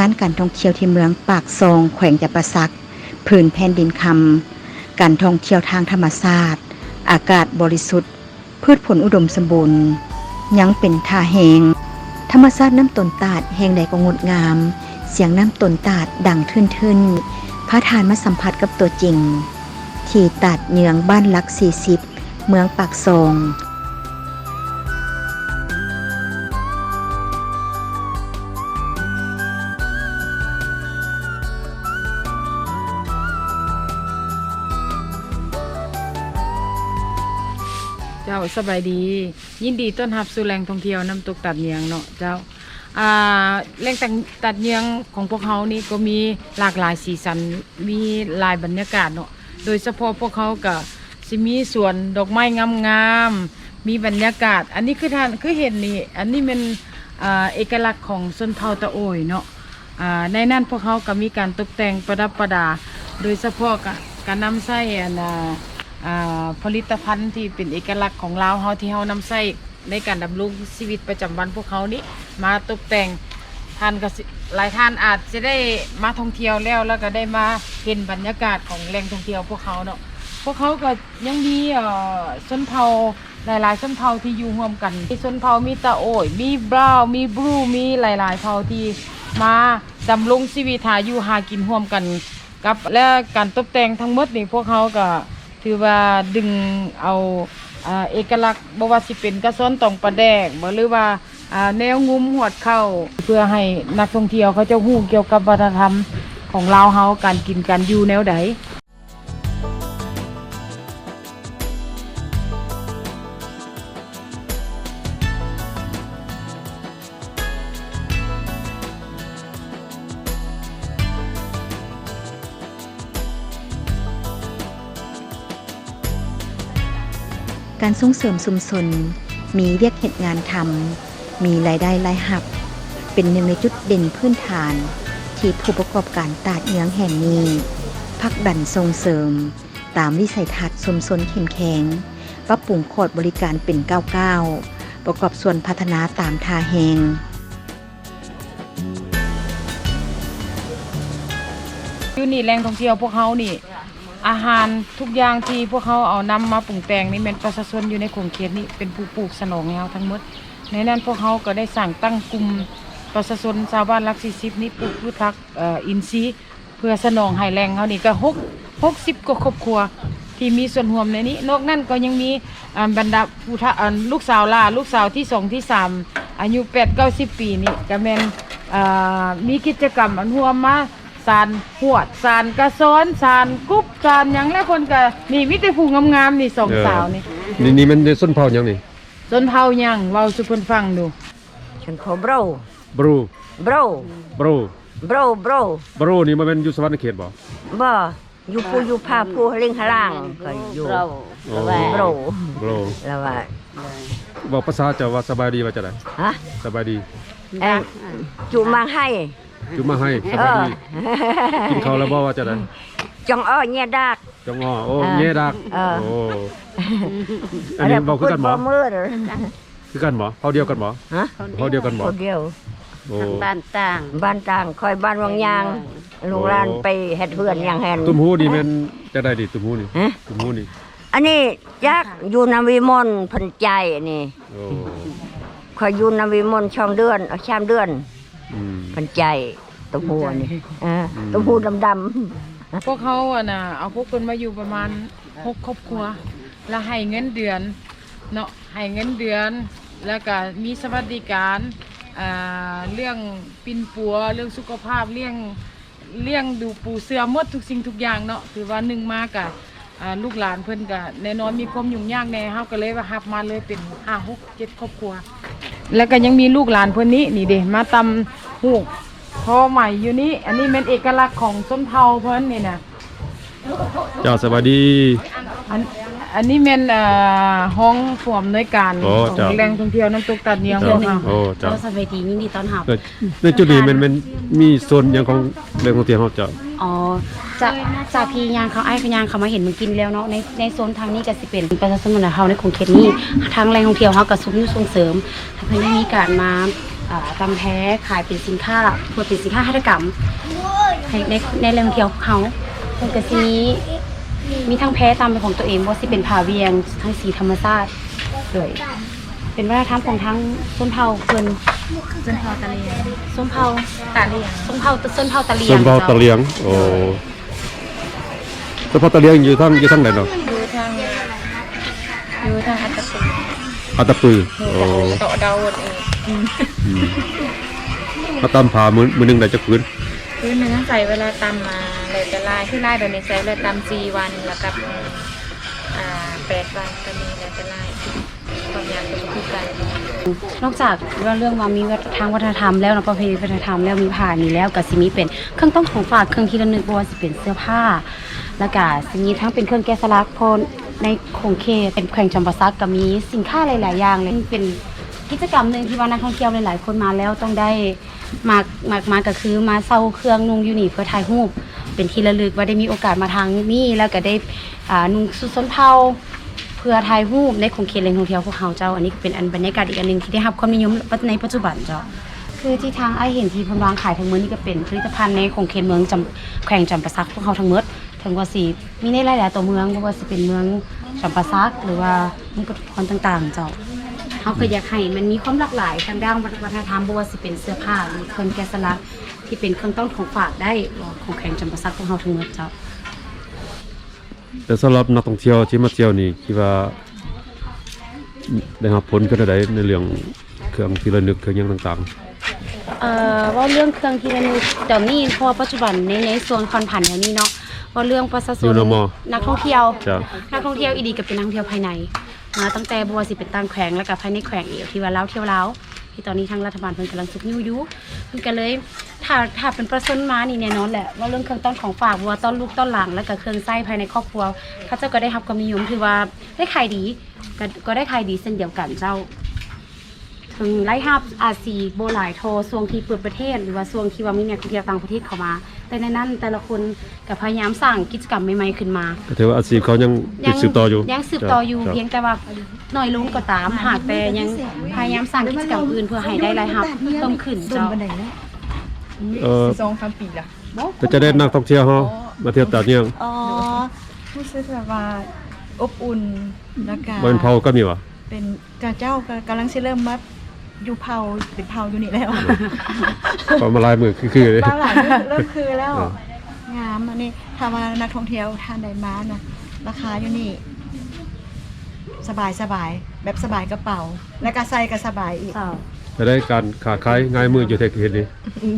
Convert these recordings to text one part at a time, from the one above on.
งานการท่องเที่ยวที่เมืองปากซอง แขวงจำปาสักผืนแผ่นดินคำการท่องเที่ยวทางธรรมชาติ อากาศบริสุทธิ์ พืชผลอุดมสมบูรณ์ยังเป็นท่าแหงธรรมชาติน้ำตนตาดแห่งใดก็งดงาม เสียงน้ำตนตาดดังทึ่นๆพระทานมาสัมผัสกับตัวจริง ที่ตาดเนืองบ้านลัก40 เมืองปากซอง จ้าสบายดี ยินดีต้อนรับสู่แหล่งท่องเที่ยวน้ำตกตัดเนียงเนาะเจ้าอ่าแหล่งตัดเนียงของพวกเขานี่ก็มีหลากหลายสีสันมีหลายบรรยากาศเนาะโดยเฉพาะพวกเขาก็สิมีสวนดอกไม้งามๆมีบรรยากาศ อันนี้คือท่านคือเห็นนี่อันนี้เป็นอเอกลักษณ์ของชนเผ่าตะโอยเนาะอ่าในนั้นพวกเขาก็มีการตกแต่งประดับประดา โดยเฉพาะการนำไส้อันน่ะอ่า ผลิตภัณฑ์ที่เป็นเอกลักษณ์ของลาวเฮาที่เฮานำใช้ในการดำรงชีวิตประจำวันพวกเขานี้มาตกแต่งท่านก็สิหลายท่านอาจจะได้มาท่องเที่ยวแล้วแล้วก็ได้มาเห็นบรรยากาศของแหล่งท่องเที่ยวพวกเขาเนาะพวกเขาก็ยังมีเอ่อชนเผ่าหลายๆชนเผ่าที่อยู่ร่วมกันมีชนเผ่ามีตาโอยมีบราวมีบลูมีหลาย ๆ เผ่าที่มาดำรงชีวิตหาอยู่หากินร่วมกันกับ และการตกแต่งทั้งหมดนี่พวกเขาก็ ถือว่าดึงเอาเอกลักษณ์บ่ว่าสิเป็นกระซ้อนตองประแดกบ่หรือว่าแนวงุ้มหวดเข้าเพื่อให้นักท่องเที่ยวเขาจะหู้เกี่ยวกับวัฒนธรรมของลาวเฮาการกินการอยู่แนวใด การส่งเสริมชุมชนมีเรียกเหตุงานทำมีรายได้รายหับ เป็นหนึ่งในจุดเด่นพื้นฐาน ที่ผู้ประกอบการตาดเนืองแห่งนี้พักดันส่งเสริม ตามวิสัยทัศน์ชุมชนเข้มแข็งปรับปรุงโคดบริการเป็นก้าวก้าวๆประกอบส่วนพัฒนาตามทาแหงอยู่นี่แหล่งท่องเที่ยวพวกเขานี่ อาหารทุกอย่างที่พวกเขาเอานำมาปรุงแต่งนี่เป็นประชาชนอยู่ในขงเขตนี้เป็นผู้ปลูกสนองแนวทั้งหมด ในนั้นพวกเขาก็ได้สั่งตั้งกลุ่มประชาชนชาวบ้านรักสี่สิบนี่ปลูกพืชผักอินทรีย์ เพื่อสนองให้แรงเขานี่ก็หกหกสิบกว่าครอบครัวที่มีส่วนร่วมในนี้ นอกนั้นก็ยังมีอ่าบรรดาผู้ท่าลูกสาวล่าลูกสาวที่สองที่สามอายุแปดเก้าสิบปีนี่ก็แมนมีกิจกรรมอันร่วมมา สารหวดสารกระซ้อนสารกุ๊บสารหยังแล้วคนก็นี่มิตรผู้งามๆนี่สองสาวนี่นี่นี่มันส้นเผาหยังนี่จนเผาหยังเว้าสุเพิ่นฟังดู ฉันขอ bro บรู bro บรู bro bro บรูนี่มันเป็นอยู่สวรรค์เขตบ่บ่อยู่ผู้อยู่ผ้าผู้เล่งหล่างก็อยู่โอ้ bro บรูแล้วว่าบอกภาษาจะว่าสบายดีว่าจะได้ฮะสบายดีเอ้ยจุมาให้ จุมาให้สเอบายอดีกินข้าวแล้วบ่ว่าจะได้จงอ้อเนี่ยดัก จงอ้อโอ้เออแย่ดักเออ โอ้อันนี้บอกคือกันบ่มือเด้อคือกันบ่เฮาเดียวกันบ่ฮะเฮาเดียวกันบ่คนเดียวโอ้บ้านต่าง บ้านต่างคอยบ้านวังยางลูกหลานไปเฮ็ดเพื่อนอย่างแหนตุ้มหูนี่แม่นจะได้ดิตุ้มหูนี่ฮะ ตุ้มหูนี่อันนี้ยักษ์อยู่นาวิมลเพันใจนี่โอ้คอยอยู่นาวิมลช่องเดือนเอาชามเดือน อืมเพันใจตัวหัวนี่เอออืมตัวหูดำพวกเขาอะน่ะเอาพวกคนมาอยู่ประมาณหกครอบครัว แล้วให้เงินเดือนเนาะให้เงินเดือน แล้วก็มีสวัสดิการอ่าเรื่องปินปัวเรื่องสุขภาพเรื่องเลี้ยงดูปูเสือหมดทุกสิ่งทุกอย่างเนาะถือว่าหนึ่งมากอะอ่าลูกหลานเพิ่นก็แน่นอนมีความยุ่งยากแน่เฮาก็เลยว่ารับมาเลยเป็นห้าหกเจ็ดครอบครัว แล้วก็ยังมีลูกหลานเพิ่นนี้นี่เด้มาตำ หูกพอใหม่อยู่นี่อันนี้เป็นเอกลักษณ์ของส้นเผาเพิ่นนี่นะเจ้าสบายดี อันอันนี้เป็นเอ่อห้องฝ่วมในวยการโอ้ของเจ้าแหล่งท่องเที่ยวน้ำตกตัดเนียงขเจ้าองเราโอ้เจ้าเราสบายดียินดีต้อนรับเออในจุดนี้มันมันมีโซนหยังของเรื่องของเที่ยวเฮาเจ้า อ๋อจากจากที่ยางเขาไอ้เขายางเขามาเห็นมันกินแล้วเนาะในในโซนทางนี้ก็สิเป็นประชาชนของเขาในกรุงเทพนี้ทางแรงท่องเที่ยวเขาก็ส่งส่งเสริมให้เพิ่นได้มีการมา อ่าตำแพ้ขายเป็นสินค้าเพื่อเป็นสินค้าหัตถกรรมให้ในในแหล่งท่องเที่ยวของเขาเพิ่นก็สิมีมีทั้งแพ้ตามเป็นของตัวเองบ่สิเป็นผาเวียงทั้งสีธรรมชาติเลยเป็นวัฒนธรรมของทั้งส้นเผ่าเพิ่นส้นเผาตะเลียงส้นเผ่าตาเลียงส้นเผ่าส้นเผ่าตะเลียส่งวนเผาตะเลียงโอ้ส่วนเผาตะเลียงอยู่ทางอยู่ทางไหนเนาะอยู่ทางอยู่ทางอัตตปืออัตตปือโอ้โตะเดาเอง อืมมาตามผามือมือหนึงได้จักพื้นพื้นหนึงใส่เวลาตำมาเลยจะลายคือลายแบบนี้ใส่เวลาตำสี่วันแล้วกับอ่าแปดวันก็มีแล้วจะลายความยาวก็คือกันนอกจากว่าเรื่องว่ามีวัฒนทางวัฒนธรรมแล้วเนาะประเพณีวัฒนธรรมแล้วมีผ่านนี้แล้วก็สิมีเป็นเครื่องต้องของฝากเครื่องที่ระลึกบ่ว่าสิเป็นเสื้อผ้า แล้วก็สิมีทั้งเป็นเครื่องแกะสลักเพราะในคงเขตเป็นแขวงจำปาสักก็มีสินค้าหลาย ๆ อย่างเลยเป็น กิจกรรมหนึ่งที่ว่านักท่องเที่ยวหลายๆ คนมาแล้วต้องได้มามามาก็คือมาเซาเครื่องนุ่งยูนิเพื่อถ่ายรูปเป็นที่ระลึกว่าได้มีโอกาสมาทางนี้แล้วก็ได้อ่านุ่งสุดส้นเผาเพื่อถ่ายรูปในของเขตแหล่งท่องเที่ยวพวกเขาเจ้าอันนี้เป็นอันบรรยากาศอีกอันหนึ่งที่ได้รับความนิยมในปัจจุบันเจ้าคือที่ทางไอเห็นที่พนวางขายทั้งหมดนี่ก็เป็นผลิตภัณฑ์ในของเขตเมืองจำแขวงจำปาสักพวกเขาทั้งหมดถึงว่าสีมีในหลายๆตัวเมืองบ่ว่าสิเป็นเมืองจำปาสัก หรือว่าเมืองกคนต่าง ๆ เจ้า เขาก็อยากให้มันมีความหลากหลายทางด้านวัฒนธรรมบ่ว่าสิเป็นเสื้อผ้าหรือเครื่องแกะสลักที่เป็นเครื่องต้องของฝากได้ของแขวงจำปาสักพวกเขาทั้งหมดเจ้าแต่สำหรับนักท่องเที่ยวที่มาเที่ยวนี่คิดว่าได้รับผลก็ได้ในเรื่องเครื่องที่ระลึกเครื่องหยังต่างเอ่อว่าเรื่องเครื่องที่ระลึกเดี๋ยวนี้เพราะว่าปัจจุบันในในส่วนคอนผันเดี๋ยวนี้เนาะว่าเรื่องประชาชนนักท่องเที่ยวๆจ้ะนักท่องเที่ยวอีดีกับเป็นนักท่องเที่ยวภายใน มาตั้งแต่บัวสิเป็นต่างแขวงและกับภายในแขวงเอวที่ว่าเล่าเที่ยวเล่าที่ตอนนี้ทางรัฐบาลเพิ่นกำลังสุกนิ้วอยุเพิ่นก็เลยถ้าถ้าเป็นประชนมานี่แน่นอนแหละว่าเรื่องเครื่องต้นของฝากบัวต้นลูกต้นหลังแล้วก็เครื่องไส้ภายในครอบครัวเขาเจ้าก็ได้รับความนิยมถือว่าได้ขายดีก็ก็ได้ขายดีเช่นเดียวกันเจ้าถึงไล่ฮับอาซีโบหลายโทรช่วงที่เปิดประเทศ หรือว่าช่วงที่ว่ามีนักท่องเที่ยวต่างประเทศเข้ามา แต่ในนั้นแต่ละคนก็พยายามสร้างกิจกรรมใหม่ๆขึ้นมาก็ถือว่าอาชีพเขายังติดสืบต่ออยู่ยังสืบต่ออยู่จ้ะเพียงแต่ว่าน้อยลงก็ตามหากแต่ยังพยายามสร้างกิจกรรมอื่นเพื่อให้ได้รายรับเพิ่มขึ้นเจ้า เออสองสามปีละก็จะได้นักท่องเที่ยวเฮามาเที่ยวตาดเนียงอ๋อรู้สึกแบบว่าอบอุ่นแล้วก็บ่เป็นเผาก็มีวะเป็นกาเจ้าก็กำลังสิเริ่มมา อยู่เผาเป็นเผาอยู่นี่แล้วก็มาลายมือคือๆเลยบ้านหลังเริ่มคือแล้วเอองามอันนี้ถ้าว่านักท่องเที่ยวทานใดมานะ ราคาอยู่นี่ สบายสบายแบบสบายกระเป๋า และก็ใส่ก็สบายอีกเจ้าจะได้การขาขายง่ายมืออยู่เทคเฮ็ดนี่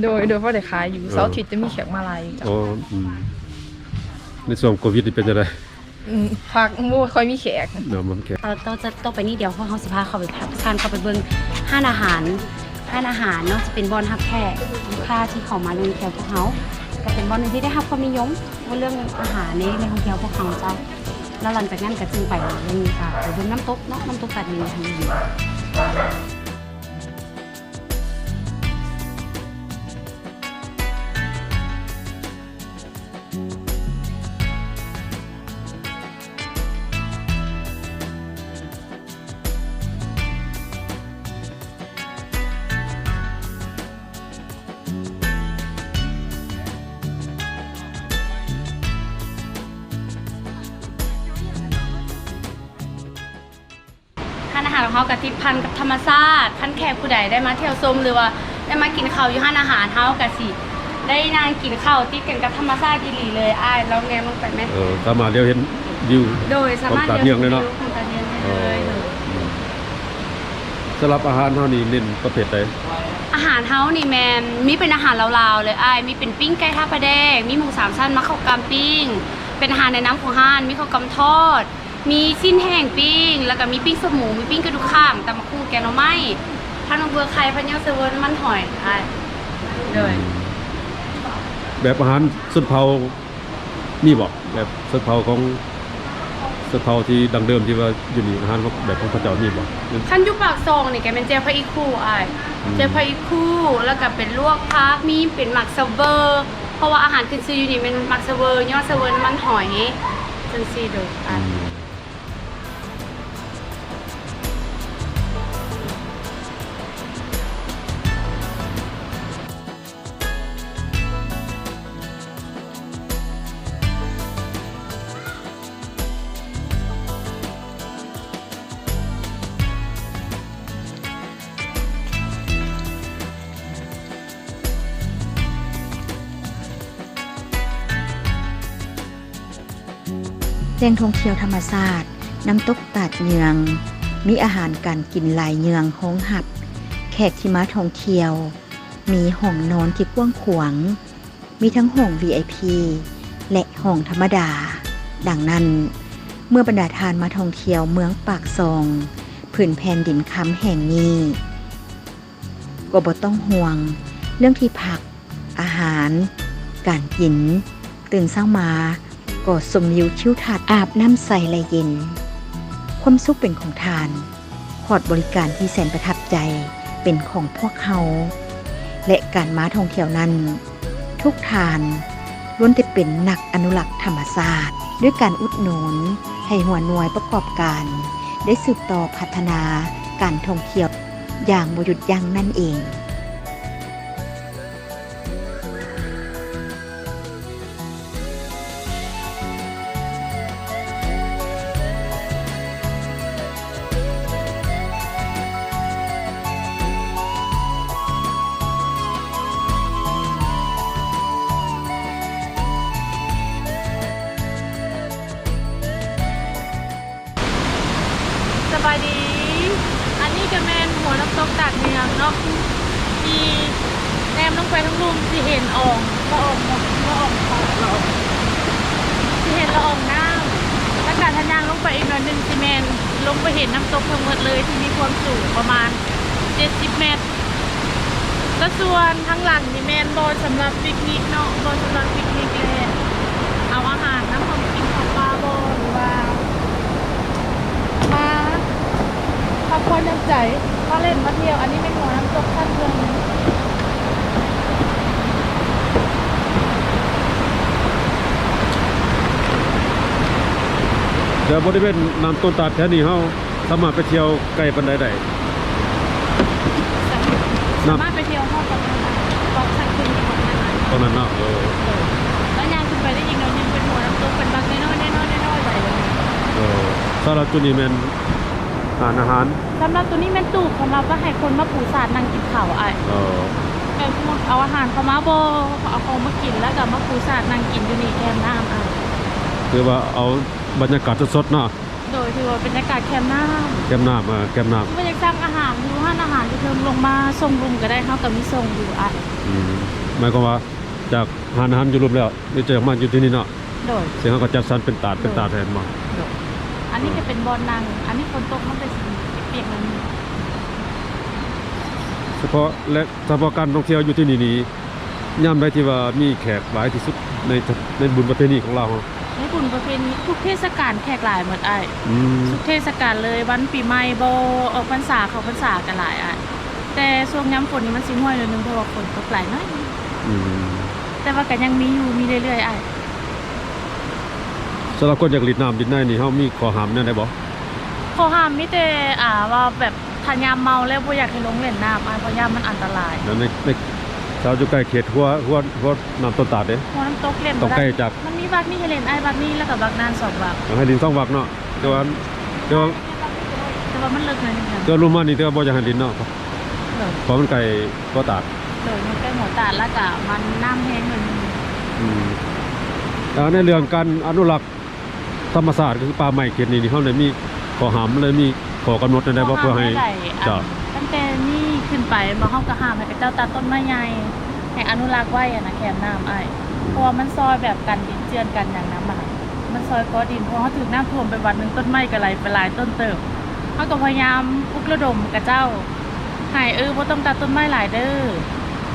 โดยโดยเพราะแต่ขายอยู่เสาร์อาทิตย์จะมีแขกมาลายอยู่จ้ะอ๋ออืมในช่วงโควิดนี่เป็นจังได๋ อืมพักมู่ค่อยมีแขกเนาะมันแค่เราต้องจะต้องไปนี่เดี๋ยวพวกเขาสิพาเขาไปพักทานเขาไปเบิ่งห้านอาหารห้านอาหารเนาะจะเป็นบอนฮับแขกลูกค้าที่เขามาเรื่องเที่ยวพวกเขาก็เป็นบอนหนึ่งที่ได้รับความนิยมว่าเรื่องอาหารในในท่องเที่ยวพวกเขาเจ้าแล้วหลังจากนั้นก็จึงไปเรื่องอ่าไปเบิ่งน้ำตกเนาะน้ำตกตัดมีทางนี้ เขากับทิพันกับธรรมชาติพันแขกผู้ใดได้มาเที่ยวชมหรือว่าได้มากินข้าวอยู่ห้านอาหารเฮากับสิได้นางกินข้าวติดกันกับธรรมชาติดีหลีเลยอ้ายเราแงมลงไปไหมเออสามารถเลี้ยวเห็นวิว โดยสามารถของตาเนียงเลยเนาะของตาเนียงเอได้อเลยอืมสำหรับอาหารเฮานี่เน้นประเภทใดอาหารเฮานี่แมนมีเป็นอาหารลาวๆเลยอ้ายมีเป็นปิ้งไก่ท่าปลาแดง มีหมูสามชั้นมะข้าวกำปิ้ง เป็นอาหารในน้ำของห้าน มีข้าวกำทอด มีสิ้นแห้งปิ้ง แล้วก็มีปิ้งสมูมีปิ้งกระดูกข้างตำมะคู่แกงหน่อไม้พันนองเบือไข่พันเยาเซเวิร์นมันหอยอ้ายเลยแบบอาหารสุดเผานี่บ่แบบสุดเผาของสุดเผาที่ดังเดิมที่ว่าอยู่นี่อาหารของแบบของพระเจ้านี่บ่ขั้นอยุปากซองนี่แกเป็นเจลพะอีคู่อ้ายอืมเจลพะอีคู่แล้วก็เป็นลวกพักมีเป็นหมักเซเวอร์เพราะว่าอาหารขึ้นชื่ออยู่นี่เป็นหมักเซเวอร์ยอดเซเวอร์น้ำมันหอยจังซี่เด้ออ้ หล่งท่องเที่ยวธรรมชาติน้ำตกตาดเยือง มีอาหารการกินหลายเยืองห้องหับ แขกที่มาท่องเที่ยว มีห้องนอนที่กว้างขวางมีทั้งห้อง VIP และห้องธรรมดา ดังนั้น เมื่อบรรดาทานมาท่องเที่ยวเมืองปากซองผืนแผ่นดินคำแห่งนี้ก็บ่ต้องห่วง เรื่องที่พัก อาหาร การกิน ตื่นเช้ามา ก็สมยิวชิวทัดอาบน้ำใสและเย็น ความสุขเป็นของทานขอดบริการที่แสนประทับใจเป็นของพวกเขา และการม้าท่องเที่ยวนั้น ทุกทานล้วนแต่เป็นนักอนุรักษ์ธรรมศาสตร์ ด้วยการอุดหนุนให้หัวหน่วยประกอบการ ได้สืบต่อพัฒนาการท่องเที่ยวอย่างบหยุดยั้งนั่นเอง ตกตาดเมืองเนาะมีแนมลงไปทั้งลุมที่เห็นอ่องละอ่องละอ่องฟ้าละอ่องที่เห็นละอ่องน้ำแล้วการทะยางลงไปอีกหน่อยหนึงซีเมนลงไปเห็นน้ำตกทั้งหมดเลยที่มีความสูงประมาณ 70 เมตรก็ส่วนทั้งหลังนี่แมนบอลสำหรับปิกนิกเนาะบอลสำหรับปิกนิกเลยเอาอาหารน้ำของกินของปลาบอหรือว่ามาพักผ่อนน้ำใจ มาเล่นมาเที่ยว อันนี้เป็นหัวน้ำตกขั้นเมืองเดี๋ยวบริเวณน้ำต้นตาดแถวนี้เฮาสามารถไปเที่ยวไกลปานใดได้สามารถไปเที่ยวห้องกับน้ำบอกสักคืนกับน้ำตรงนั้นเนาะเออแล้วยางขึ้นไปได้อีกหน่อยหนึงเป็นหัวน้ำตกเป็นบางน้อยๆน้อยๆน้อยๆไปเลยเออสำหรับจุดนี้แม่น อาหารอาหารสำหรับตัวนี้แม่นตูบสำหรับว่าให้คนมาปูสาดนั่งกินข้าวอะเออเออสมมุติเอาอาหารเขามาโบเอาของมากินแล้วก็มาปูสาดนั่งกินอยู่นี่แคมป์น้ำอะคือว่าเอาบรรยากาศสดๆเนาะโดยที่ว่าบรรยากาศแคมป์น้ำแก้มน้ำอ่าแก้มน้ำไม่อยากสั่งอาหารอยู่ห้านอาหารที่เพิ่มลงมาส่งลุมก็ได้เขาก็มีส่งอยู่อะอืมหมายความว่าจากอาหารอาหารอยู่รวมแล้วนี่จะมาอยู่ที่นี่เนาะโดยเสียงเขาก็จัดสรรเป็นตาดเป็นตาดแทนมา อันนี้ก็เป็นบอลนางอันนี้ฝนตกมันเป็นสีเปียกๆมันเฉพาะและเฉพาะการท่องเที่ยวอยู่ที่นี่นี่ย่ำได้ที่ว่ามีแขกหลายที่สุดในในบุญประเพณีของเรา ในบุญประเพณีทุกเทศกาลแขกหลายหมดไอ้ายอืมทุกเทศกาลเลยวันปีใหม่โบออกพรรษาเขาพรรษากันหลายอะแต่ช่วงย้ำฝนนี่มันสิห่วยเลยนึงเพราะว่าฝนตกหลายน้อย อืมแต่ว่าก็ยังมีอยู่มีเรื่อยๆไอ้ายสำหรับคนอยากลิดน้ำลิดในนี่เฮามีขอห้ามแน่ได้บ่ขอห้ามมิแต่อ่าว่าแบบทานยามเมาแล้วบ่อยากให้ลงเล่นน้ำอ้ายเพราะยามมันอันตรายแล้วในในชาวอยู่ใกล้เขตหัวหัวหัวน้ำต้นตาดเด้หัวน้ำตกเล่นต้องบ่ใกล้ได้จากมันมีบักนี่ให้เล่นไอ้ายบักนี่แล้วก็บักนานสองบักต้องให้ดินสองวักเนาะแต่ว่าแต่ว่าแต่ว่ามันเลิกหน่อยนึงค่ะแต่ว่ารู้มานี่แต่ว่าบ่อยากให้ดินเนาะเลิกเพราะมันไกลก็ตาดโดยมันใกล้หัวตาดแล้วก็มันน้ำแห้งหน่อยนึง อืมแล้วในเรื่องการอนุรักษ์ ธรรมศาสตร์ก็คือป่าไม้เขตนี้นี่เฮาเลยมีขอห้ามเลยมีขอกำหนดได้บ่เพื่อให้ได้จ้ะตั้งแต่นี่ขึ้นไปมาเฮาก็ห้ามให้ไปเจ้าตัดต้นไม้ใหญ่ให้อนุรักษ์ไว้อะนะแคมน้ำอ้ายเพราะว่ามันซอยแบบกันดินเจือนกันอย่างน้ำมันอะมันซอยก้อดินเพราะเขาถึงน้ำท่วมไปวันหนึงต้นไม้ก็ไหลไปหลายต้นเติบเขาก็พยายามปลุกระดมกับเจ้าให้เออบ่ต้องตัดต้นไม้หลายเด้อ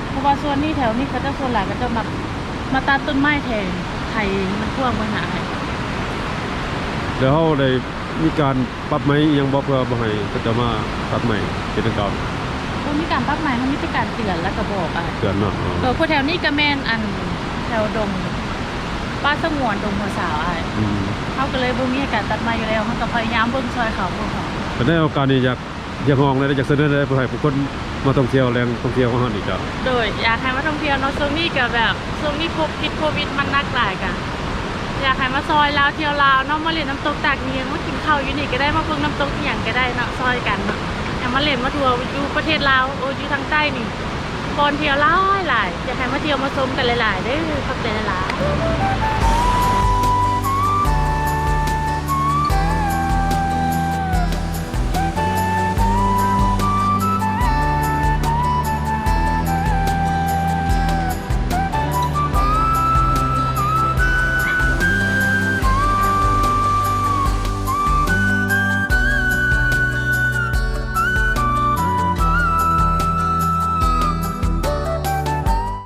เพราะว่าส่วนนี้แถวนี้เขาจะส่วนหลายก็จะมามาตัดต้นไม้แทนไทยมันท่วมปัญหาให้แล้วเฮาได้มีการปรับไหมอิหยังบ่เพื่อบ่ให้เขาจะมาตัดใหม่เป็นทางการบ่มีการปรับใหม่เขามีแต่การเตือนแล้วก็บอกอะเตือนเนาะอ๋อเออพวกแถวนี้ก็แม่นอันแถวดงป้าสงวนดงหัวสาวอ้ายอืมเขาก็เลยบ่มีการตัดไม้อยู่แล้วเขาก็พยายามเบิ่งซอยเขาเบิ่งเขาแต่ในโอกาสนี้อยากอยากห้องเลยอยากเสนอเลยเพื่อให้ผู้คนมาท่องเที่ยวแรงท่องเที่ยวของเฮานี่จ้ะโดยอยากให้มาท่องเที่ยวเนาะช่วงนี้ก็แบบช่วงนี้โควิดโควิดมันหนักหลายกัน อยากให้มาซอยลาวเที่ยวลาวเนาะมาเล่นน้ำตกตากเนียงมากินข้าวอยู่นี่ก็ได้มาเบิ่งน้ำตกอีหยังก็ได้เนาะซอยกันเนาะอยากมาเล่นมาทัวร์อยู่ประเทศลาวโอ้อยู่ทางใต้นี่บอนเที่ยวหลายหลายอยากให้มาเที่ยวมาชมกันหลายๆเด้อขอบใจหลายๆ